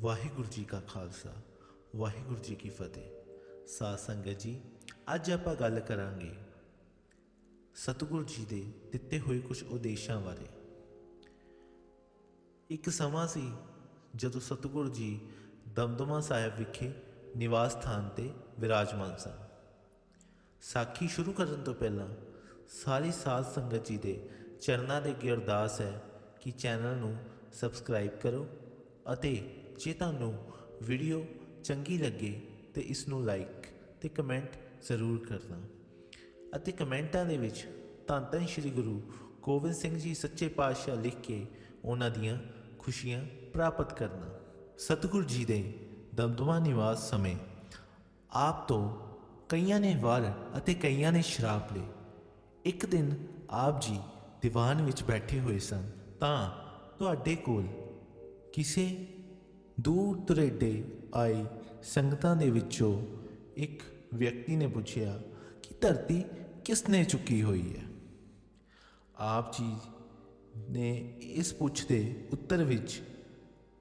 ਵਾਹਿਗੁਰੂ ਜੀ ਕਾ ਖਾਲਸਾ, ਵਾਹਿਗੁਰੂ ਜੀ ਕੀ ਫਤਿਹ। ਸਾਧ ਸੰਗਤ ਜੀ, ਅੱਜ ਆਪਾਂ ਗੱਲ ਕਰਾਂਗੇ ਸਤਿਗੁਰੂ ਜੀ ਦੇ ਦਿੱਤੇ ਹੋਏ ਕੁਝ ਉਦੇਸ਼ਾਂ ਬਾਰੇ। ਇੱਕ ਸਮਾਂ ਸੀ ਜਦੋਂ ਸਤਿਗੁਰੂ ਜੀ ਦਮਦਮਾ ਸਾਹਿਬ ਵਿਖੇ ਨਿਵਾਸ ਸਥਾਨ ਤੇ ਵਿਰਾਜਮਾਨ ਸਨ। ਸਾਖੀ ਸ਼ੁਰੂ ਕਰਨ ਤੋਂ ਪਹਿਲਾਂ ਸਾਰੀ ਸਾਧ ਸੰਗਤ ਜੀ ਦੇ ਚਰਨਾਂ ਦੇ ਅੱਗੇ ਅਰਦਾਸ ਹੈ ਕਿ ਚੈਨਲ ਨੂੰ ਸਬਸਕ੍ਰਾਈਬ ਕਰੋ ਅਤੇ ਜੇ ਤੁਹਾਨੂੰ ਵੀਡੀਓ ਚੰਗੀ ਲੱਗੇ ਤੇ ਇਸ ਨੂੰ ਲਾਈਕ ਤੇ ਕਮੈਂਟ ਜ਼ਰੂਰ ਕਰਨਾ। ਅਤੇ ਕਮੈਂਟਾਂ ਦੇ ਵਿੱਚ ਧੰਨ ਧੰਨ ਸ਼੍ਰੀ ਗੁਰੂ ਗੋਬਿੰਦ ਸਿੰਘ ਜੀ ਸੱਚੇ ਪਾਤਸ਼ਾਹ ਲਿਖ ਕੇ ਉਹਨਾਂ ਦੀਆਂ ਖੁਸ਼ੀਆਂ ਪ੍ਰਾਪਤ ਕਰਨਾ। ਸਤਿਗੁਰੂ ਜੀ ਦੇ ਦਮਦਮਾ ਨਿਵਾਸ ਸਮੇਂ ਆਪ ਤੋਂ ਕਈਆਂ ਨੇ ਵਾਰ ਅਤੇ ਕਈਆਂ ਨੇ ਸ਼ਰਾਬ ਲਏ। ਇੱਕ ਦਿਨ ਆਪ ਜੀ ਦੀਵਾਨ ਵਿੱਚ ਬੈਠੇ ਹੋਏ ਸਨ ਤਾਂ ਤੁਹਾਡੇ ਕੋਲ ਕਿਸੇ ਦੂਰ ਦੁਰੇਡੇ ਆਈ ਸੰਗਤਾਂ ਦੇ ਵਿੱਚੋਂ ਇੱਕ ਵਿਅਕਤੀ ਨੇ ਪੁੱਛਿਆ ਕਿ ਧਰਤੀ ਕਿਸ ਨੇ ਚੁੱਕੀ ਹੋਈ ਹੈ? ਆਪ ਜੀ ਨੇ ਇਸ ਪੁੱਛ ਦੇ ਉੱਤਰ ਵਿੱਚ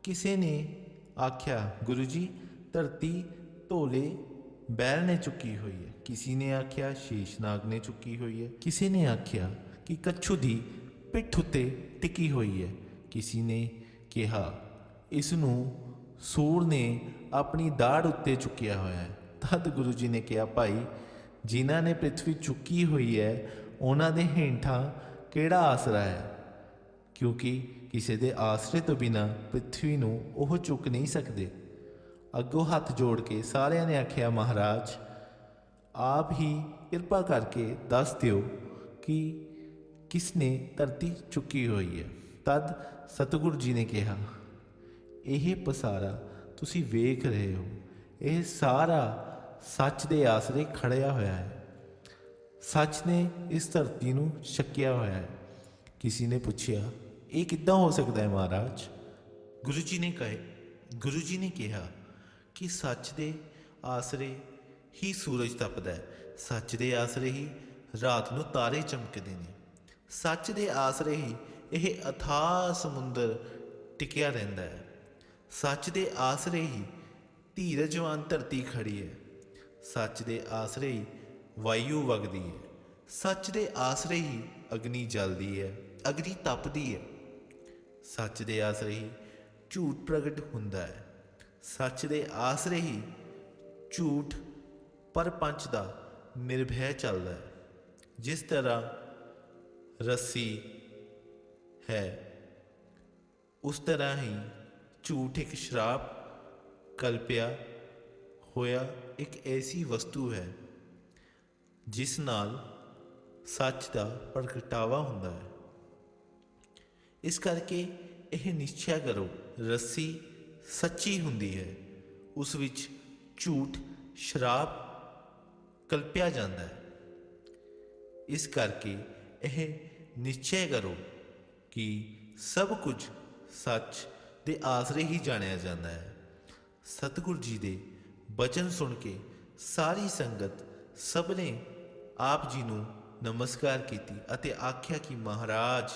ਕਿਸੇ ਨੇ ਆਖਿਆ, ਗੁਰੂ ਜੀ, ਧਰਤੀ ਢੋਲੇ ਬੈਲ ਨੇ ਚੁੱਕੀ ਹੋਈ ਹੈ। ਕਿਸੇ ਨੇ ਆਖਿਆ ਸ਼ੇਸ਼ਨਾਗ ਨੇ ਚੁੱਕੀ ਹੋਈ ਹੈ। ਕਿਸੇ ਨੇ ਆਖਿਆ ਕਿ ਕੱਛੂ ਦੀ ਪਿੱਠ ਉੱਤੇ ਟਿਕੀ ਹੋਈ ਹੈ। ਕਿਸੇ ਨੇ ਕਿਹਾ ਇਸ ਨੂੰ ਸੂਰ ਨੇ ਆਪਣੀ ਦਾੜ ਉੱਤੇ ਚੁੱਕਿਆ ਹੋਇਆ ਹੈ। ਤਦ ਗੁਰੂ ਜੀ ਨੇ ਕਿਹਾ, ਭਾਈ, ਜਿਨ੍ਹਾਂ ਨੇ ਪ੍ਰithvi ਚੁੱਕੀ ਹੋਈ ਹੈ, ਉਹਨਾਂ ਦੇ ਹੇਠਾਂ ਕਿਹੜਾ ਆਸਰਾ ਹੈ? ਕਿਉਂਕਿ ਕਿਸੇ ਦੇ ਆਸਰੇ ਤੋਂ ਬਿਨਾ ਪ੍ਰithvi ਨੂੰ ਉਹ ਚੁੱਕ ਨਹੀਂ ਸਕਦੇ। ਅੱਗੋਂ ਹੱਥ ਜੋੜ ਕੇ ਸਾਰਿਆਂ ਨੇ ਆਖਿਆ, ਮਹਾਰਾਜ, ਆਪ ਹੀ ਕਿਰਪਾ ਕਰਕੇ ਦੱਸ ਦਿਓ ਕਿ ਕਿਸ ਨੇ ਧਰਤੀ ਚੁੱਕੀ ਹੋਈ ਹੈ। ਤਦ ਸਤਿਗੁਰੂ ਜੀ ਨੇ ਕਿਹਾ ਇਹ ਪਸਾਰਾ ਤੁਸੀਂ ਵੇਖ ਰਹੇ ਹੋ। ਇਹ ਸਾਰਾ ਸੱਚ ਦੇ ਆਸਰੇ ਖੜਿਆ ਹੋਇਆ ਹੈ। ਸੱਚ ਨੇ ਇਸ ਧਰਤੀ ਨੂੰ ਛੱਕਿਆ ਹੋਇਆ ਹੈ। ਕਿਸੇ ਨੇ ਪੁੱਛਿਆ, ਇਹ ਕਿੱਦਾਂ ਹੋ ਸਕਦਾ ਹੈ ਮਹਾਰਾਜ? ਗੁਰੂ ਜੀ ਨੇ ਕਹੇ, ਗੁਰੂ ਜੀ ਨੇ ਕਿਹਾ ਕਿ ਸੱਚ ਦੇ ਆਸਰੇ ਹੀ ਸੂਰਜ ਤਪਦਾ ਹੈ। ਸੱਚ ਦੇ ਆਸਰੇ ਹੀ ਰਾਤ ਨੂੰ ਤਾਰੇ ਚਮਕਦੇ ਨੇ। ਸੱਚ ਦੇ ਆਸਰੇ ਹੀ ਇਹ ਅਥਾਹ ਸਮੁੰਦਰ ਟਿਕਿਆ ਰਹਿੰਦਾ ਹੈ। ਸੱਚ ਦੇ ਆਸਰੇ ਹੀ ਧੀਰਜਵਾਨ ਧਰਤੀ ਖੜੀ ਹੈ। ਸੱਚ ਦੇ ਆਸਰੇ ਹੀ ਵਾਯੂ ਵਗਦੀ ਹੈ। ਸੱਚ ਦੇ ਆਸਰੇ ਹੀ ਅਗਨੀ ਜਲਦੀ ਹੈ। ਅਗਨੀ ਤਪਦੀ ਹੈ। ਸੱਚ ਦੇ ਆਸਰੇ ਹੀ ਝੂਠ ਪ੍ਰਗਟ ਹੁੰਦਾ ਹੈ। ਸੱਚ ਦੇ ਆਸਰੇ ਹੀ ਝੂਠ ਪਰਪੰਚ ਦਾ ਨਿਰਭੈ ਚੱਲਦਾ ਹੈ। ਜਿਸ ਤਰ੍ਹਾਂ ਰੱਸੀ ਹੈ, ਉਸ ਤਰ੍ਹਾਂ ਹੀ ਝੂਠ ਇੱਕ ਸ਼ਰਾਪ ਕਲਪਿਆ ਹੋਇਆ ਇੱਕ ਐਸੀ ਵਸਤੂ ਹੈ, ਜਿਸ ਨਾਲ ਸੱਚ ਦਾ ਪ੍ਰਗਟਾਵਾ ਹੁੰਦਾ ਹੈ। ਇਸ ਕਰਕੇ ਇਹ ਨਿਸ਼ਚੈ ਕਰੋ, ਰੱਸੀ ਸੱਚੀ ਹੁੰਦੀ ਹੈ, ਉਸ ਵਿੱਚ ਝੂਠ ਸ਼ਰਾਪ ਕਲਪਿਆ ਜਾਂਦਾ ਹੈ। ਇਸ ਕਰਕੇ ਇਹ ਨਿਸ਼ਚੈ ਕਰੋ ਕਿ ਸਭ ਕੁਝ ਸੱਚ ਦੇ ਆਸਰੇ ਹੀ ਜਾਣਿਆ ਜਾਂਦਾ ਹੈ। ਸਤਿਗੁਰੂ ਜੀ ਦੇ ਬਚਨ ਸੁਣ ਕੇ ਸਾਰੀ ਸੰਗਤ ਸਭ ਨੇ ਆਪ ਜੀ ਨੂੰ ਨਮਸਕਾਰ ਕੀਤੀ ਅਤੇ ਆਖਿਆ ਕਿ ਮਹਾਰਾਜ,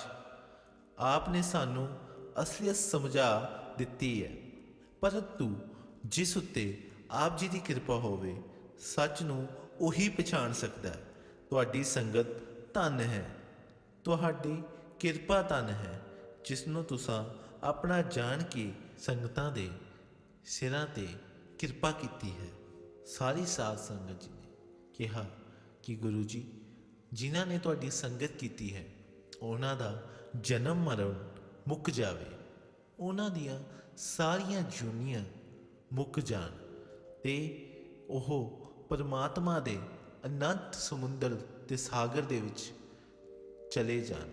ਆਪ ਨੇ ਸਾਨੂੰ ਅਸਲੀਅਤ ਸਮਝਾ ਦਿੱਤੀ ਹੈ। ਪਰੰਤੂ ਜਿਸ ਉੱਤੇ ਆਪ ਜੀ ਦੀ ਕਿਰਪਾ ਹੋਵੇ, ਸੱਚ ਨੂੰ ਉਹੀ ਪਛਾਣ ਸਕਦਾ ਹੈ। ਤੁਹਾਡੀ ਸੰਗਤ ਧਨ ਹੈ। ਤੁਹਾਡੀ ਕਿਰਪਾ ਧਨ ਹੈ, ਜਿਸ ਨੂੰ ਤੁਸੀਂ ਆਪਣਾ ਜਾਣ ਕੇ ਸੰਗਤਾਂ ਦੇ ਸਿਰਾਂ ਤੇ ਕਿਰਪਾ ਕੀਤੀ ਹੈ। ਸਾਰੀ ਸਾਧ ਸੰਗਤ ਜੀ ਨੇ ਕਿਹਾ ਕਿ ਗੁਰੂ ਜੀ, ਜਿਨ੍ਹਾਂ ਨੇ ਤੁਹਾਡੀ ਸੰਗਤ ਕੀਤੀ ਹੈ, ਉਹਨਾਂ ਦਾ ਜਨਮ ਮਰਨ ਮੁੱਕ ਜਾਵੇ। ਉਹਨਾਂ ਦੀਆਂ ਸਾਰੀਆਂ ਜੁਨੀਆਂ ਮੁੱਕ ਜਾਣ ਤੇ ਉਹ ਪਰਮਾਤਮਾ ਦੇ ਅਨੰਤ ਸਮੁੰਦਰ ਦੇ ਸਾਗਰ ਦੇ ਵਿੱਚ ਚਲੇ ਜਾਣ।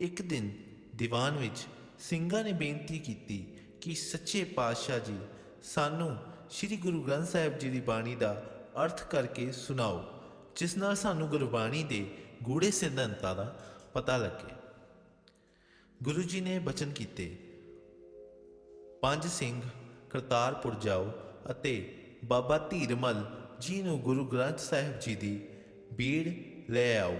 ਇੱਕ ਦਿਨ ਦੀਵਾਨ ਵਿੱਚ ਸਿੰਘਾਂ ਨੇ ਬੇਨਤੀ ਕੀਤੀ ਕਿ ਸੱਚੇ ਪਾਤਸ਼ਾਹ ਜੀ, ਸਾਨੂੰ ਸ੍ਰੀ ਗੁਰੂ ਗ੍ਰੰਥ ਸਾਹਿਬ ਜੀ ਦੀ ਬਾਣੀ ਦਾ ਅਰਥ ਕਰਕੇ ਸੁਣਾਓ, ਜਿਸ ਨਾਲ ਸਾਨੂੰ ਗੁਰਬਾਣੀ ਦੇ ਗੂੜੇ ਸਿਧਾਂਤਾਂ ਦਾ ਪਤਾ ਲੱਗੇ। ਗੁਰੂ ਜੀ ਨੇ ਬਚਨ ਕੀਤੇ, ਪੰਜ ਸਿੰਘ ਕਰਤਾਰਪੁਰ ਜਾਓ ਅਤੇ ਬਾਬਾ ਧੀਰਮਲ ਜੀ ਨੂੰ ਗੁਰੂ ਗ੍ਰੰਥ ਸਾਹਿਬ ਜੀ ਦੀ ਬੀੜ ਲੈ ਆਓ।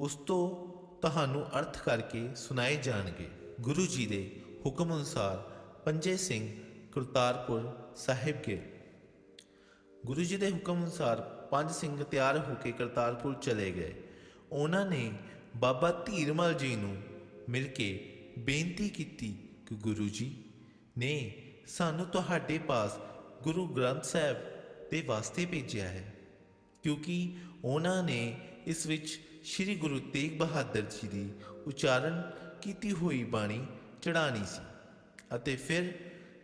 ਉਸ ਤੋਂ ਤੁਹਾਨੂੰ ਅਰਥ ਕਰਕੇ ਸੁਣਾਏ ਜਾਣਗੇ। ਗੁਰੂ ਜੀ ਦੇ ਹੁਕਮ ਅਨੁਸਾਰ ਪੰਜੇ ਸਿੰਘ ਕਰਤਾਰਪੁਰ ਸਾਹਿਬ ਗਏ। ਗੁਰੂ ਜੀ ਦੇ ਹੁਕਮ ਅਨੁਸਾਰ ਪੰਜ ਸਿੰਘ ਤਿਆਰ ਹੋ ਕੇ ਕਰਤਾਰਪੁਰ ਚਲੇ ਗਏ। ਉਹਨਾਂ ਨੇ ਬਾਬਾ ਧੀਰਮਲ ਜੀ ਨੂੰ ਮਿਲ ਕੇ ਬੇਨਤੀ ਕੀਤੀ ਕਿ ਗੁਰੂ ਜੀ, ਨੇ ਸਾਨੂੰ ਤੁਹਾਡੇ ਪਾਸ ਗੁਰੂ ਗ੍ਰੰਥ ਸਾਹਿਬ ਦੇ ਵਾਸਤੇ ਭੇਜਿਆ ਹੈ, ਕਿਉਂਕਿ ਉਹਨਾਂ ਨੇ ਇਸ ਵਿੱਚ ਸ੍ਰੀ ਗੁਰੂ ਤੇਗ ਬਹਾਦਰ ਜੀ ਦੀ ਉਚਾਰਨ ਕੀਤੀ ਹੋਈ ਬਾਣੀ ਚੜਾਣੀ ਸੀ ਅਤੇ ਫਿਰ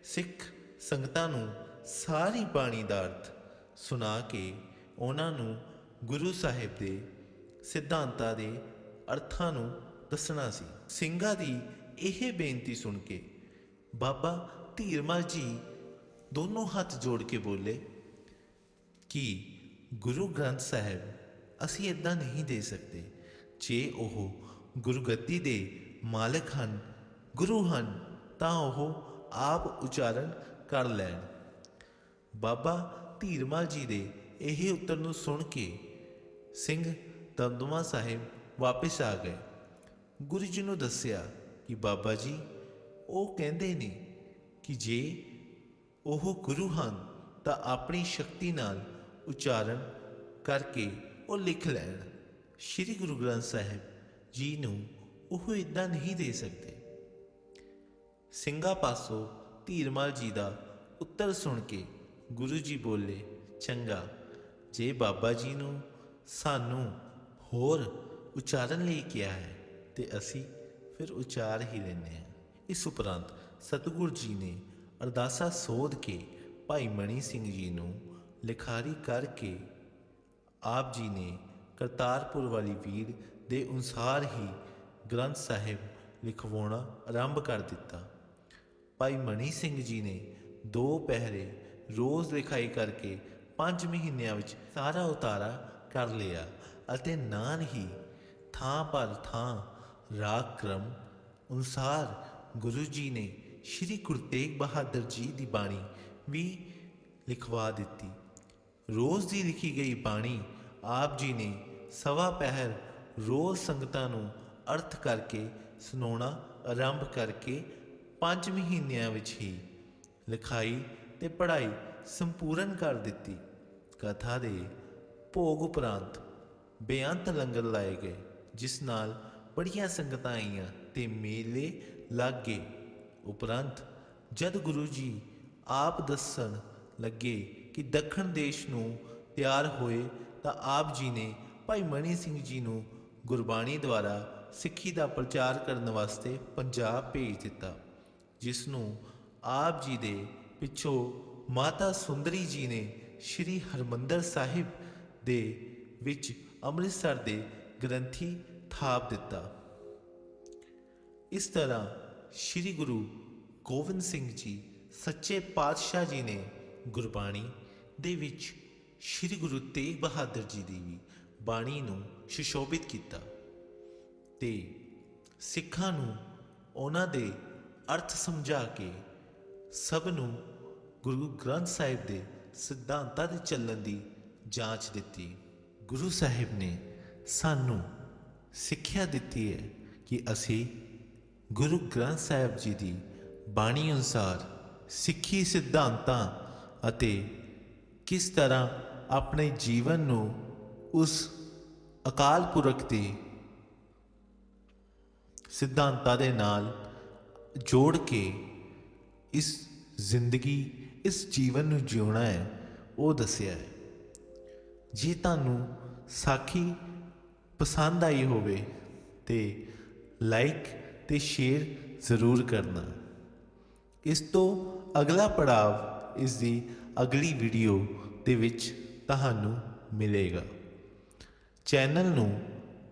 ਸਿੱਖ ਸੰਗਤਾਂ ਨੂੰ ਸਾਰੀ ਬਾਣੀ ਦਾ ਅਰਥ ਸੁਣਾ ਕੇ ਉਹਨਾਂ ਨੂੰ ਗੁਰੂ ਸਾਹਿਬ ਦੇ ਸਿਧਾਂਤਾਂ ਦੇ ਅਰਥਾਂ ਨੂੰ ਦੱਸਣਾ ਸੀ। ਸਿੰਘਾਂ ਦੀ ਇਹ ਬੇਨਤੀ ਸੁਣ ਕੇ ਬਾਬਾ ਧੀਰਮਲ ਜੀ ਦੋਨੋਂ ਹੱਥ ਜੋੜ ਕੇ ਬੋਲੇ ਕਿ ਗੁਰੂ ਗ੍ਰੰਥ ਸਾਹਿਬ ਅਸੀਂ ਇਦਾਂ ਨਹੀਂ ਦੇ ਸਕਦੇ। ਜੇ ਉਹ ਗੁਰਗੱਦੀ ਦੇ ਮਾਲਕ ਹਨ, ਗੁਰੂ ਹਨ, ਤਾਂ ਉਹ ਆਪ ਉਚਾਰਨ ਕਰ ਲੈਣ। ਬਾਬਾ ਧੀਰਮਲ ਜੀ ਦੇ ਇਹ ਉੱਤਰ ਨੂੰ ਸੁਣ ਕੇ ਸਿੰਘ ਦਮਦਮਾ ਸਾਹਿਬ ਵਾਪਸ ਆ ਗਏ। ਗੁਰੂ ਜੀ ਨੂੰ ਦੱਸਿਆ ਕਿ ਬਾਬਾ ਜੀ, ਉਹ ਕਹਿੰਦੇ ਨੇ ਕਿ ਜੇ ਉਹ ਗੁਰੂ ਹਨ, ਤਾਂ ਆਪਣੀ ਸ਼ਕਤੀ ਨਾਲ ਉਚਾਰਨ ਕਰਕੇ ਉਹ ਲਿਖ ਲੈਣ। ਸ੍ਰੀ ਗੁਰੂ ਗ੍ਰੰਥ ਸਾਹਿਬ ਜੀ ਨੂੰ ਉਹ ਇਦਾਂ ਨਹੀਂ ਦੇ ਸਕਦੇ। ਸਿੰਘਾਂ ਪਾਸੋਂ ਧੀਰਮਾਲ ਜੀ ਦਾ ਉੱਤਰ ਸੁਣ ਕੇ ਗੁਰੂ ਜੀ ਬੋਲੇ, ਚੰਗਾ, ਜੇ ਬਾਬਾ ਜੀ ਨੂੰ ਸਾਨੂੰ ਹੋਰ ਉਚਾਰਨ ਲਈ ਕਿਹਾ ਹੈ, ਤੇ ਅਸੀਂ ਫਿਰ ਉਚਾਰ ਹੀ ਲੈਂਦੇ ਹਾਂ। ਇਸ ਉਪਰੰਤ ਸਤਿਗੁਰ ਜੀ ਨੇ ਅਰਦਾਸਾ ਸੋਧ ਕੇ ਭਾਈ ਮਣੀ ਸਿੰਘ ਜੀ ਨੂੰ ਲਿਖਾਰੀ ਕਰਕੇ ਆਪ ਜੀ ਨੇ ਕਰਤਾਰਪੁਰ ਵਾਲੀ ਵੀਰ ਦੇ ਅਨੁਸਾਰ ਹੀ ਗ੍ਰੰਥ ਸਾਹਿਬ ਲਿਖਵਾਉਣਾ ਆਰੰਭ ਕਰ ਦਿੱਤਾ। ਭਾਈ ਮਣੀ ਸਿੰਘ ਜੀ ਨੇ ਦੋ ਪਹਿਰੇ ਰੋਜ਼ ਲਿਖਾਈ ਕਰਕੇ 5 ਮਹੀਨਿਆਂ ਵਿੱਚ ਸਾਰਾ ਉਤਾਰਾ ਕਰ ਲਿਆ ਅਤੇ ਨਾਲ ਹੀ ਥਾਂ ਪਰ ਥਾਂ ਰਾਗ ਕ੍ਰਮ ਅਨੁਸਾਰ ਗੁਰੂ ਜੀ ਨੇ ਸ੍ਰੀ ਗੁਰੂ ਤੇਗ ਬਹਾਦਰ ਜੀ ਦੀ ਬਾਣੀ ਵੀ ਲਿਖਵਾ ਦਿੱਤੀ। ਰੋਜ਼ ਦੀ ਲਿਖੀ ਗਈ ਬਾਣੀ ਆਪ ਜੀ ਨੇ ਸਵਾ ਪਹਿਰ ਰੋਜ਼ ਸੰਗਤਾਂ ਨੂੰ ਅਰਥ ਕਰਕੇ ਸੁਣਾਉਣਾ ਆਰੰਭ ਕਰਕੇ 5 ਮਹੀਨਿਆਂ ਵਿੱਚ ਹੀ ਲਿਖਾਈ ਤੇ ਪੜ੍ਹਾਈ ਸੰਪੂਰਨ ਕਰ ਦਿੱਤੀ। ਕਥਾ ਦੇ ਭੋਗ ਉਪਰੰਤ ਬੇਅੰਤ ਲੰਗਰ ਲਾਏ ਗਏ, ਜਿਸ ਨਾਲ ਬੜੀਆਂ ਸੰਗਤਾਂ ਆਈਆਂ ਤੇ ਮੇਲੇ ਲੱਗ। ਗਏ ਉਪਰੰਤ ਜਦ ਗੁਰੂ ਜੀ ਆਪ ਦੱਸਣ ਲੱਗੇ ਕਿ ਦੱਖਣ ਦੇਸ਼ ਨੂੰ ਤਿਆਰ ਹੋਏ ਤਾਂ ਆਪ ਜੀ ਨੇ ਭਾਈ ਮਣੀ ਸਿੰਘ ਜੀ ਨੂੰ ਗੁਰਬਾਣੀ ਦੁਆਰਾ ਸਿੱਖੀ ਦਾ ਪ੍ਰਚਾਰ ਕਰਨ ਵਾਸਤੇ ਪੰਜਾਬ ਭੇਜ ਦਿੱਤਾ, ਜਿਸ ਨੂੰ ਆਪ ਜੀ ਦੇ ਪਿੱਛੋਂ ਮਾਤਾ ਸੁੰਦਰੀ ਜੀ ਨੇ ਸ੍ਰੀ ਹਰਮੰਦਰ ਸਾਹਿਬ ਦੇ ਵਿੱਚ ਅੰਮ੍ਰਿਤਸਰ ਦੇ ਗ੍ਰੰਥੀ ਥਾਪ ਦਿੱਤਾ। ਇਸ ਤਰ੍ਹਾਂ ਸ੍ਰੀ ਗੁਰੂ ਗੋਬਿੰਦ ਸਿੰਘ ਜੀ, ਸੱਚੇ ਪਾਤਸ਼ਾਹ ਜੀ ਨੇ ਗੁਰਬਾਣੀ ਦੇ ਵਿੱਚ ਸ੍ਰੀ ਗੁਰੂ ਤੇਗ ਬਹਾਦਰ ਜੀ ਦੀ ਵੀ ਬਾਣੀ ਨੂੰ ਸੁਸ਼ੋਭਿਤ ਕੀਤਾ ਤੇ ਸਿੱਖਾਂ ਨੂੰ ਉਹਨਾਂ ਦੇ ਅਰਥ ਸਮਝਾ ਕੇ ਸਭ ਨੂੰ ਗੁਰੂ ਗ੍ਰੰਥ ਸਾਹਿਬ ਦੇ ਸਿਧਾਂਤਾਂ ਦੇ ਚੱਲਣ ਦੀ ਜਾਂਚ ਦਿੱਤੀ। ਗੁਰੂ ਸਾਹਿਬ ਨੇ ਸਾਨੂੰ ਸਿੱਖਿਆ ਦਿੱਤੀ ਹੈ ਕਿ ਅਸੀਂ ਗੁਰੂ ਗ੍ਰੰਥ ਸਾਹਿਬ ਜੀ ਦੀ ਬਾਣੀ ਅਨੁਸਾਰ ਸਿੱਖੀ ਸਿਧਾਂਤਾਂ ਅਤੇ ਕਿਸ ਤਰ੍ਹਾਂ ਆਪਣੇ ਜੀਵਨ ਨੂੰ ਉਸ ਅਕਾਲ ਪੁਰਖ ਦੇ ਸਿਧਾਂਤਾਂ ਦੇ ਨਾਲ ਜੋੜ ਕੇ ਇਸ ਜ਼ਿੰਦਗੀ, ਇਸ ਜੀਵਨ ਨੂੰ ਜਿਉਣਾ ਹੈ, ਉਹ ਦੱਸਿਆ ਹੈ। ਜੇ ਤੁਹਾਨੂੰ ਸਾਖੀ ਪਸੰਦ ਆਈ ਹੋਵੇ ਤੇ ਲਾਈਕ ਤੇ ਸ਼ੇਅਰ ਜ਼ਰੂਰ ਕਰਨਾ। ਇਸ ਤੋਂ ਅਗਲਾ ਪੜਾਅ ਇਸ ਦੀ ਅਗਲੀ ਵੀਡੀਓ ਦੇ ਵਿੱਚ ਤੁਹਾਨੂੰ ਮਿਲੇਗਾ। ਚੈਨਲ ਨੂੰ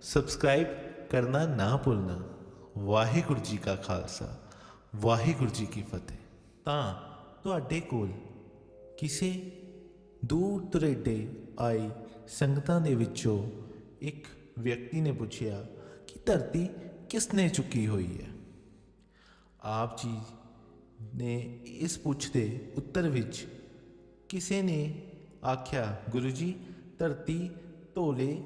ਸਬਸਕ੍ਰਾਈਬ ਕਰਨਾ ਨਾ ਭੁੱਲਣਾ। ਵਾਹਿਗੁਰੂ ਜੀ ਕਾ ਖਾਲਸਾ, ਵਾਹਿਗੁਰੂ ਜੀ ਕੀ ਫਤਿਹ। ਤਾਂ ਤੁਹਾਡੇ ਕੋਲ ਕਿਸੇ ਦੂਰ ਦਰੇਡੇ ਆਈ ਸੰਗਤਾਂ ਦੇ ਵਿੱਚੋਂ ਇੱਕ ਵਿਅਕਤੀ ਨੇ ਪੁੱਛਿਆ ਕਿ ਧਰਤੀ ਕਿਸ ਨੇ ਚੁੱਕੀ ਹੋਈ ਹੈ? ਆਪ ਜੀ ਨੇ ਇਸ ਪੁੱਛ ਦੇ ਉੱਤਰ ਵਿੱਚ ਕਿਸੇ ਨੇ ਆਖਿਆ ਗੁਰੂ ਜੀ ਧਰਤੀ ਢੋਲੇ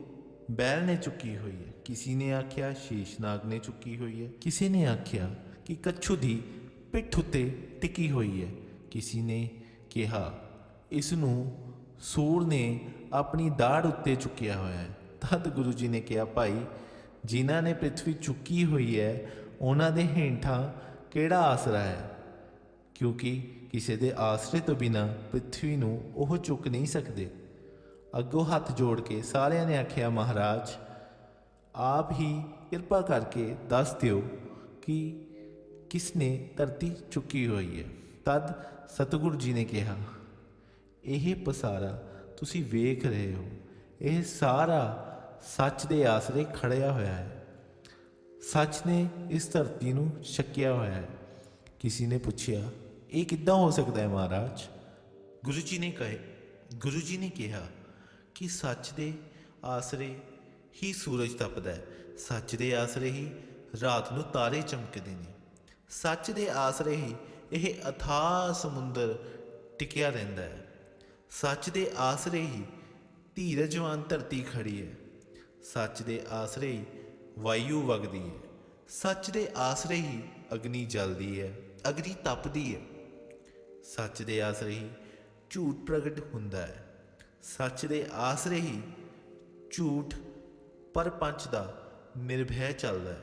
ਬੈਲ ਨੇ ਚੁੱਕੀ ਹੋਈ ਹੈ। ਕਿਸੇ ਨੇ ਆਖਿਆ, ਸ਼ੇਸ਼ਨਾਗ ਨੇ ਚੁੱਕੀ ਹੋਈ ਹੈ। ਕਿਸੇ ਨੇ ਆਖਿਆ ਕਿ ਕੱਛੂ ਦੀ ਪਿੱਠ ਉੱਤੇ ਟਿਕੀ ਹੋਈ ਹੈ। ਕਿਸੇ ਨੇ ਕਿਹਾ, ਇਸ ਨੂੰ ਸੂਰ ਨੇ ਆਪਣੀ ਦਾੜ ਉੱਤੇ ਚੁੱਕਿਆ ਹੋਇਆ ਹੈ। ਤਦ ਗੁਰੂ ਜੀ ਨੇ ਕਿਹਾ, ਭਾਈ, ਜਿਨ੍ਹਾਂ ਨੇ ਪ੍ਰithvi ਚੁੱਕੀ ਹੋਈ ਹੈ, ਉਹਨਾਂ ਦੇ ਹੇਠਾਂ ਕਿਹੜਾ ਆਸਰਾ ਹੈ? ਕਿਉਂਕਿ ਕਿਸੇ ਦੇ ਆਸਰੇ ਤੋਂ ਬਿਨਾ ਪ੍ਰਿਥਵੀ ਨੂੰ ਉਹ ਚੁੱਕ ਨਹੀਂ ਸਕਦੇ। ਅੱਗੋਂ ਹੱਥ ਜੋੜ ਕੇ ਸਾਰਿਆਂ ਨੇ ਆਖਿਆ, ਮਹਾਰਾਜ, ਆਪ ਹੀ ਕਿਰਪਾ ਕਰਕੇ ਦੱਸ ਦਿਓ ਕਿ ਕਿਸ ਨੇ ਧਰਤੀ ਚੁੱਕੀ ਹੋਈ ਹੈ। ਤਦ ਸਤਿਗੁਰੂ ਜੀ ਨੇ ਕਿਹਾ, ਇਹ ਪਸਾਰਾ ਤੁਸੀਂ ਵੇਖ ਰਹੇ ਹੋ। ਇਹ ਸਾਰਾ ਸੱਚ ਦੇ ਆਸਰੇ ਖੜਿਆ ਹੋਇਆ ਹੈ। ਸੱਚ ਨੇ ਇਸ ਧਰਤੀ ਨੂੰ ਛਕਿਆ ਹੋਇਆ ਹੈ। ਕਿਸੇ ਨੇ ਪੁੱਛਿਆ ਇਹ ਕਿੱਦਾਂ ਹੋ ਸਕਦਾ ਹੈ ਮਹਾਰਾਜ? ਗੁਰੂ ਜੀ ਨੇ ਕਹੇ, ਗੁਰੂ ਜੀ ਨੇ ਕਿਹਾ ਕਿ ਸੱਚ ਦੇ ਆਸਰੇ ਹੀ ਸੂਰਜ ਤਪਦਾ ਹੈ। ਸੱਚ ਦੇ ਆਸਰੇ ਹੀ ਰਾਤ ਨੂੰ ਤਾਰੇ ਚਮਕਦੇ ਨੇ। ਸੱਚ ਦੇ ਆਸਰੇ ਹੀ ਇਹ ਅਥਾਹ ਸਮੁੰਦਰ ਟਿਕਿਆ ਰਹਿੰਦਾ ਹੈ। ਸੱਚ ਦੇ ਆਸਰੇ ਹੀ ਧੀਰਜਵਾਨ ਧਰਤੀ ਖੜੀ ਹੈ। ਸੱਚ ਦੇ ਆਸਰੇ ਹੀ ਵਾਯੂ ਵਗਦੀ ਹੈ। ਸੱਚ ਦੇ ਆਸਰੇ ਹੀ ਅਗਨੀ ਜਲਦੀ ਹੈ, ਅਗਨੀ ਤਪਦੀ ਹੈ। ਸੱਚ ਦੇ ਆਸਰੇ ਹੀ ਝੂਠ ਪ੍ਰਗਟ ਹੁੰਦਾ ਹੈ। ਸੱਚ ਦੇ ਆਸਰੇ ਹੀ ਝੂਠ ਪਰਪੰਚ ਦਾ ਨਿਰਭੈ ਚੱਲਦਾ ਹੈ।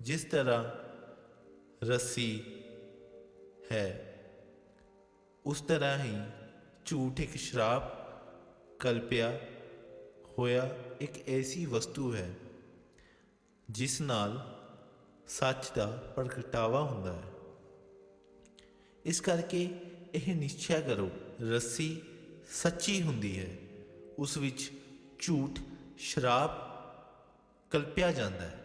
ਜਿਸ ਤਰ੍ਹਾਂ ਰੱਸੀ ਹੈ, ਉਸ ਤਰ੍ਹਾਂ ਹੀ ਝੂਠ ਇੱਕ ਸ਼ਰਾਪ ਕਲਪਿਆ ਹੋਇਆ ਇੱਕ ਐਸੀ ਵਸਤੂ ਹੈ, ਜਿਸ ਨਾਲ ਸੱਚ ਦਾ ਪ੍ਰਗਟਾਵਾ ਹੁੰਦਾ ਹੈ। ਇਸ ਕਰਕੇ ਇਹ ਨਿਸ਼ਚੈ ਕਰੋ, ਰੱਸੀ ਸੱਚੀ ਹੁੰਦੀ ਹੈ। ਉਸ ਵਿੱਚ ਝੂਠ, ਸ਼ਰਾਬ ਕਲਪਿਆ ਜਾਂਦਾ ਹੈ।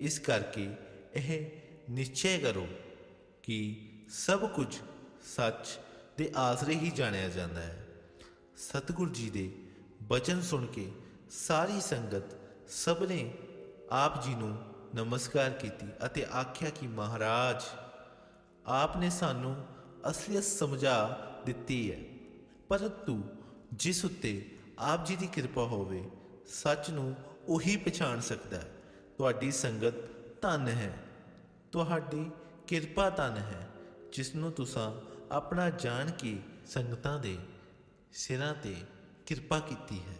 ਇਸ ਕਰਕੇ ਇਹ ਨਿਸ਼ਚੈ ਕਰੋ ਕਿ ਸਭ ਕੁਝ ਸੱਚ ਦੇ ਆਸਰੇ ਹੀ ਜਾਣਿਆ ਜਾਂਦਾ ਹੈ। ਸਤਿਗੁਰੂ ਜੀ ਦੇ ਬਚਨ ਸੁਣ ਕੇ ਸਾਰੀ ਸੰਗਤ ਸਭ ਨੇ ਆਪ ਜੀ ਨੂੰ ਨਮਸਕਾਰ ਕੀਤੀ ਅਤੇ ਆਖਿਆ ਕਿ ਮਹਾਰਾਜ ਆਪ ਨੇ ਸਾਨੂੰ ਅਸਲੀਅਤ ਸਮਝਾ ਦਿੱਤੀ ਹੈ ਪਰੰਤੂ ਜਿਸ ਉੱਤੇ ਆਪ ਜੀ ਦੀ ਕਿਰਪਾ ਹੋਵੇ ਸੱਚ ਨੂੰ ਉਹੀ ਪਛਾਣ ਸਕਦਾ ਹੈ ਤੁਹਾਡੀ ਸੰਗਤ ਧਨ ਹੈ ਤੁਹਾਡੀ ਕਿਰਪਾ ਧਨ ਹੈ ਜਿਸ ਨੂੰ ਤੁਸੀਂ ਆਪਣਾ ਜਾਣ ਕੇ ਸੰਗਤਾਂ ਦੇ ਸਿਰਾਂ ਤੇ ਕਿਰਪਾ ਕੀਤੀ ਹੈ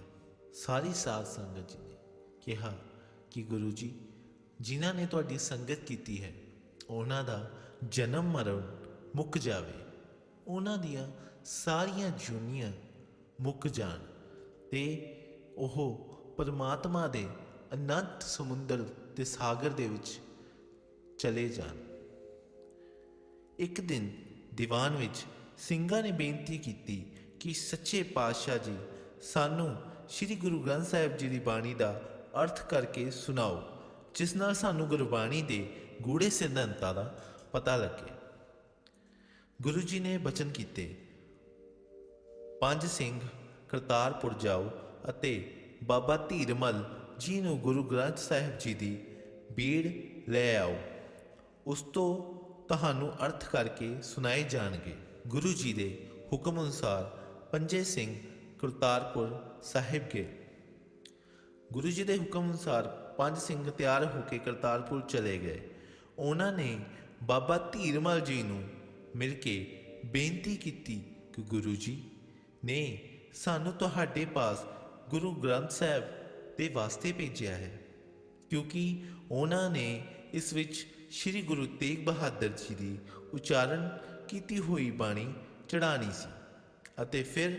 ਸਾਰੀ ਸਾਧ ਸੰਗਤ ਜੀ ਨੇ ਕਿਹਾ ਕਿ ਗੁਰੂ ਜੀ ਜਿਨ੍ਹਾਂ ਨੇ ਤੁਹਾਡੀ ਸੰਗਤ ਕੀਤੀ ਹੈ ਉਹਨਾਂ ਦਾ ਜਨਮ ਮਰਨ ਮੁੱਕ ਜਾਵੇ। ਉਹਨਾਂ ਦੀਆਂ ਸਾਰੀਆਂ ਜੁਨੀਆਂ ਮੁੱਕ ਜਾਣ ਤੇ ਉਹ ਪਰਮਾਤਮਾ ਦੇ ਅਨੰਤ ਸਮੁੰਦਰ ਤੇ ਸਾਗਰ ਦੇ ਵਿੱਚ ਚਲੇ ਜਾਣ। ਇੱਕ ਦਿਨ ਦੀਵਾਨ ਵਿੱਚ ਸਿੰਘਾਂ ਨੇ ਬੇਨਤੀ ਕੀਤੀ ਕਿ ਸੱਚੇ ਪਾਤਸ਼ਾਹ ਜੀ, ਸਾਨੂੰ ਸ੍ਰੀ ਗੁਰੂ ਗ੍ਰੰਥ ਸਾਹਿਬ ਜੀ ਦੀ ਬਾਣੀ ਦਾ ਅਰਥ ਕਰਕੇ ਸੁਣਾਓ, ਜਿਸ ਨਾਲ ਸਾਨੂੰ ਗੁਰਬਾਣੀ ਦੇ ਗੂੜੇ ਸਿਧਾਂਤਾਂ ਦਾ ਪਤਾ ਲੱਗੇ। ਗੁਰੂ ਜੀ ਨੇ ਬਚਨ ਕੀਤੇ, ਪੰਜ ਸਿੰਘ ਕਰਤਾਰਪੁਰ ਜਾਓ ਅਤੇ ਬਾਬਾ ਧੀਰਮਲ ਜੀ ਨੂੰ ਗੁਰੂ ਗ੍ਰੰਥ ਸਾਹਿਬ ਜੀ ਦੀ ਬੀੜ ਲੈ ਆਓ। ਉਸ ਤੋਂ ਤੁਹਾਨੂੰ ਅਰਥ ਕਰਕੇ ਸੁਣਾਏ ਜਾਣਗੇ। ਗੁਰੂ ਜੀ ਦੇ ਹੁਕਮ ਅਨੁਸਾਰ ਪੰਜੇ ਸਿੰਘ ਕਰਤਾਰਪੁਰ ਸਾਹਿਬ ਗਏ। ਗੁਰੂ ਜੀ ਦੇ ਹੁਕਮ ਅਨੁਸਾਰ ਪੰਜ ਸਿੰਘ ਤਿਆਰ ਹੋ ਕੇ ਕਰਤਾਰਪੁਰ ਚਲੇ ਗਏ। ਉਹਨਾਂ ਨੇ ਬਾਬਾ ਧੀਰਮਲ ਜੀ ਨੂੰ ਮਿਲ ਕੇ ਬੇਨਤੀ ਕੀਤੀ ਕਿ ਗੁਰੂ ਜੀ, ਨੇ ਸਾਨੂੰ ਤੁਹਾਡੇ ਪਾਸ ਗੁਰੂ ਗ੍ਰੰਥ ਸਾਹਿਬ ਦੇ ਵਾਸਤੇ ਭੇਜਿਆ ਹੈ, ਕਿਉਂਕਿ ਉਹਨਾਂ ਨੇ ਇਸ ਵਿੱਚ ਸ੍ਰੀ ਗੁਰੂ ਤੇਗ ਬਹਾਦਰ ਜੀ ਦੀ ਉਚਾਰਨ ਕੀਤੀ ਹੋਈ ਬਾਣੀ ਚੜਾਣੀ ਸੀ ਅਤੇ ਫਿਰ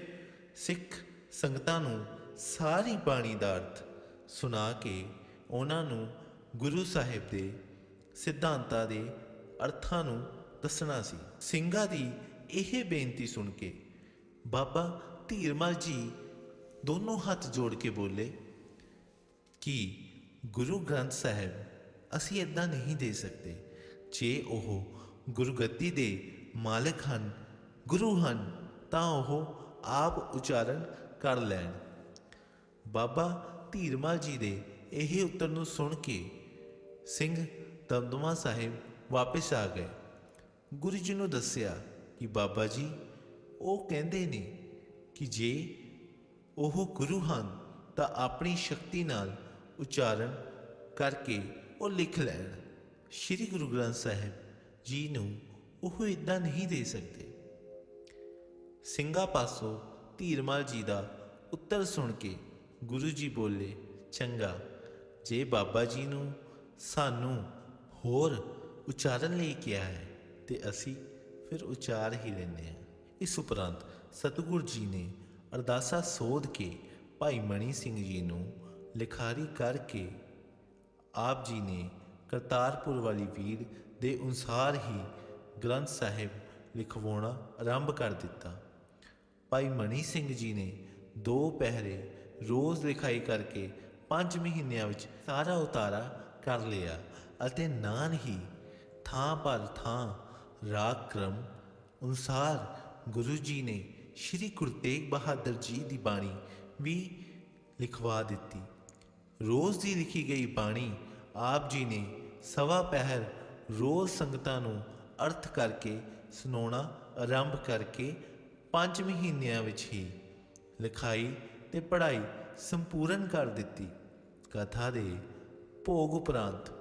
ਸਿੱਖ ਸੰਗਤਾਂ ਨੂੰ ਸਾਰੀ ਬਾਣੀ ਦਾ ਅਰਥ ਸੁਣਾ ਕੇ ਉਹਨਾਂ ਨੂੰ ਗੁਰੂ ਸਾਹਿਬ ਦੇ ਸਿਧਾਂਤਾਂ ਦੇ ਅਰਥਾਂ ਨੂੰ ਦੱਸਣਾ ਸੀ। ਸਿੰਘਾਂ ਦੀ ਇਹ ਬੇਨਤੀ ਸੁਣ ਕੇ ਬਾਬਾ ਧੀਰਮਲ ਜੀ ਦੋਨੋਂ ਹੱਥ ਜੋੜ ਕੇ ਬੋਲੇ ਕਿ ਗੁਰੂ ਗ੍ਰੰਥ ਸਾਹਿਬ ਅਸੀਂ ਇਦਾਂ ਨਹੀਂ ਦੇ ਸਕਦੇ। ਜੇ ਉਹ ਗੁਰਗੱਦੀ ਦੇ ਮਾਲਕ ਹਨ, ਗੁਰੂ ਹਨ, ਤਾਂ ਉਹ ਆਪ ਉਚਾਰਨ ਕਰ ਲੈਣ। ਬਾਬਾ ਧੀਰਮਲ ਜੀ ਦੇ ਇਹ ਉੱਤਰ ਨੂੰ ਸੁਣ ਕੇ ਸਿੰਘ ਦਮਦਮਾ ਸਾਹਿਬ ਵਾਪਸ ਆ ਗਏ। ਗੁਰੂ ਜੀ ਨੂੰ ਦੱਸਿਆ ਕਿ ਬਾਬਾ ਜੀ, ਉਹ ਕਹਿੰਦੇ ਨੇ ਕਿ ਜੇ ਉਹ ਗੁਰੂ ਹਨ, ਤਾਂ ਆਪਣੀ ਸ਼ਕਤੀ ਨਾਲ ਉਚਾਰਨ ਕਰਕੇ ਉਹ ਲਿਖ ਲੈਣ। ਸ੍ਰੀ ਗੁਰੂ ਗ੍ਰੰਥ ਸਾਹਿਬ ਜੀ ਨੂੰ ਉਹ ਇਦਾਂ ਨਹੀਂ ਦੇ ਸਕਦੇ। ਸਿੰਘਾ ਪਾਸੋਂ ਧੀਰਮਾਲ ਜੀ ਦਾ ਉੱਤਰ ਸੁਣ ਕੇ ਗੁਰੂ ਜੀ ਬੋਲੇ, ਚੰਗਾ, ਜੇ ਬਾਬਾ ਜੀ ਨੂੰ ਸਾਨੂੰ ਹੋਰ ਉਚਾਰਨ ਲਈ ਕਿਹਾ ਹੈ ਤੇ ਅਸੀਂ ਫਿਰ ਉਚਾਰ ਹੀ ਲੈਂਦੇ ਹਾਂ। ਇਸ ਉਪਰੰਤ ਸਤਿਗੁਰ ਜੀ ਨੇ ਅਰਦਾਸਾ ਸੋਧ ਕੇ ਭਾਈ ਮਣੀ ਸਿੰਘ ਜੀ ਨੂੰ ਲਿਖਾਰੀ ਕਰਕੇ ਆਪ ਜੀ ਨੇ ਕਰਤਾਰਪੁਰ ਵਾਲੀ ਵੀਰ ਦੇ ਅਨੁਸਾਰ ਹੀ ਗ੍ਰੰਥ ਸਾਹਿਬ ਲਿਖਵਾਉਣਾ ਆਰੰਭ ਕਰ ਦਿੱਤਾ। ਭਾਈ ਮਣੀ ਸਿੰਘ ਜੀ ਨੇ ਦੋ ਪਹਿਰੇ ਰੋਜ਼ ਲਿਖਾਈ ਕਰਕੇ 5 ਮਹੀਨਿਆਂ ਵਿੱਚ ਸਾਰਾ ਉਤਾਰਾ ਕਰ ਲਿਆ। ਅਤੇ ਨਾਲ ਹੀ ਥਾਂ ਪਰ ਥਾਂ ਰਾਗ ਕ੍ਰਮ ਅਨੁਸਾਰ ਗੁਰੂ ਜੀ ਨੇ ਸ੍ਰੀ ਗੁਰੂ ਤੇਗ ਬਹਾਦਰ ਜੀ ਦੀ ਬਾਣੀ ਵੀ ਲਿਖਵਾ ਦਿੱਤੀ। ਰੋਜ਼ ਦੀ ਲਿਖੀ ਗਈ ਬਾਣੀ ਆਪ ਜੀ ਨੇ ਸਵਾ ਪਹਿਰ ਰੋਜ਼ ਸੰਗਤਾਂ ਨੂੰ ਅਰਥ ਕਰਕੇ ਸੁਣਾਉਣਾ ਆਰੰਭ ਕਰਕੇ 5 ਮਹੀਨਿਆਂ ਵਿੱਚ ਹੀ ਲਿਖਾਈ ਤੇ ਪੜ੍ਹਾਈ ਸੰਪੂਰਨ ਕਰ ਦਿੱਤੀ। ਕਥਾ ਦੇ ਭੋਗ ਉਪਰੰਤ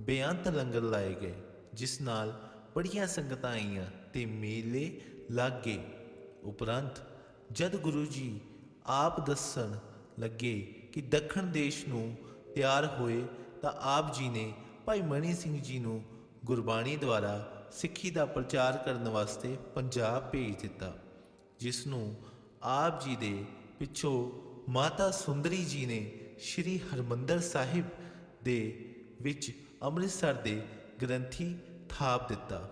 ਬੇਅੰਤ ਲੰਗਰ ਲਾਏ ਗਏ, ਜਿਸ ਨਾਲ ਬੜੀਆਂ ਸੰਗਤਾਂ ਆਈਆਂ ਤੇ ਮੇਲੇ ਲੱਗ ਗਏ। ਉਪਰੰਤ ਜਦ ਗੁਰੂ ਜੀ ਆਪ ਦੱਸਣ ਲੱਗੇ ਕਿ ਦੱਖਣ ਦੇਸ਼ ਨੂੰ ਤਿਆਰ ਹੋਏ, ਤਾਂ ਆਪ ਜੀ ਨੇ ਭਾਈ ਮਣੀ ਸਿੰਘ ਜੀ ਨੂੰ ਗੁਰਬਾਣੀ ਦੁਆਰਾ ਸਿੱਖੀ ਦਾ ਪ੍ਰਚਾਰ ਕਰਨ ਵਾਸਤੇ ਪੰਜਾਬ ਭੇਜ ਦਿੱਤਾ, ਜਿਸ ਨੂੰ ਆਪ ਜੀ ਦੇ ਪਿੱਛੋਂ ਮਾਤਾ ਸੁੰਦਰੀ ਜੀ ਨੇ ਸ੍ਰੀ ਹਰਮੰਦਰ ਸਾਹਿਬ ਦੇ ਵਿੱਚ ਅੰਮ੍ਰਿਤਸਰ ਦੇ ਗ੍ਰੰਥੀ ਥਾਪ ਦਿੱਤਾ।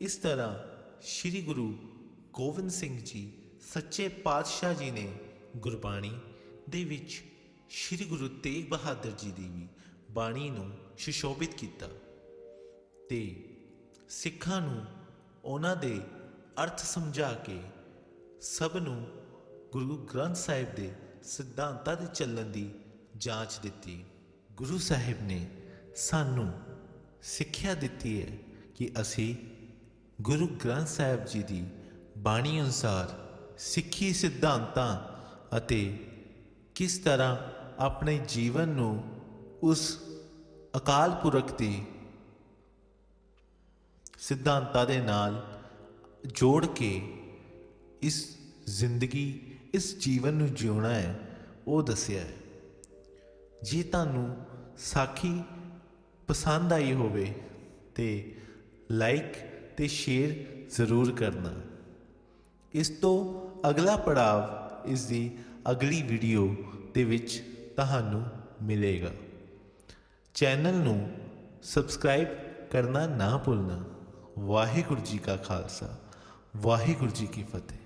ਇਸ ਤਰ੍ਹਾਂ ਸ੍ਰੀ ਗੁਰੂ ਗੋਬਿੰਦ ਸਿੰਘ ਜੀ ਸੱਚੇ ਪਾਤਸ਼ਾਹ ਜੀ ਨੇ ਗੁਰਬਾਣੀ ਦੇ ਵਿੱਚ ਸ੍ਰੀ ਗੁਰੂ ਤੇਗ ਬਹਾਦਰ ਜੀ ਦੀ ਵੀ ਬਾਣੀ ਨੂੰ ਸੁਸ਼ੋਭਿਤ ਕੀਤਾ ਤੇ ਸਿੱਖਾਂ ਨੂੰ ਉਹਨਾਂ ਦੇ ਅਰਥ ਸਮਝਾ ਕੇ ਸਭ ਨੂੰ ਗੁਰੂ ਗ੍ਰੰਥ ਸਾਹਿਬ ਦੇ ਸਿਧਾਂਤਾਂ ਦੇ ਚੱਲਣ ਦੀ ਜਾਂਚ ਦਿੱਤੀ। ਗੁਰੂ ਸਾਹਿਬ ਨੇ ਸਾਨੂੰ ਸਿੱਖਿਆ ਦਿੱਤੀ ਹੈ ਕਿ ਅਸੀਂ ਗੁਰੂ ਗ੍ਰੰਥ ਸਾਹਿਬ ਜੀ ਦੀ ਬਾਣੀ ਅਨੁਸਾਰ ਸਿੱਖੀ ਸਿਧਾਂਤਾਂ ਅਤੇ ਕਿਸ ਤਰ੍ਹਾਂ ਆਪਣੇ ਜੀਵਨ ਨੂੰ ਉਸ ਅਕਾਲ ਪੁਰਖ ਦੀ ਸਿਧਾਂਤਾਂ ਦੇ ਨਾਲ ਜੋੜ ਕੇ ਇਸ ਜ਼ਿੰਦਗੀ, ਇਸ ਜੀਵਨ ਨੂੰ ਜਿਉਣਾ ਹੈ, ਉਹ ਦੱਸਿਆ ਹੈ। ਜੇ ਤੁਹਾਨੂੰ ਸਾਖੀ ਪਸੰਦ ਆਈ ਹੋਵੇ ਤੇ ਲਾਈਕ ਤੇ ਸ਼ੇਅਰ ਜ਼ਰੂਰ ਕਰਨਾ। ਇਸ ਤੋਂ ਅਗਲਾ ਪੜਾਅ ਇਸ ਦੀ ਅਗਲੀ ਵੀਡੀਓ ਦੇ ਵਿੱਚ ਤੁਹਾਨੂੰ ਮਿਲੇਗਾ। ਚੈਨਲ ਨੂੰ ਸਬਸਕ੍ਰਾਈਬ ਕਰਨਾ ਨਾ ਭੁੱਲਣਾ। ਵਾਹਿਗੁਰੂ ਜੀ ਕਾ ਖਾਲਸਾ, ਵਾਹਿਗੁਰੂ ਜੀ ਕੀ ਫਤਿਹ।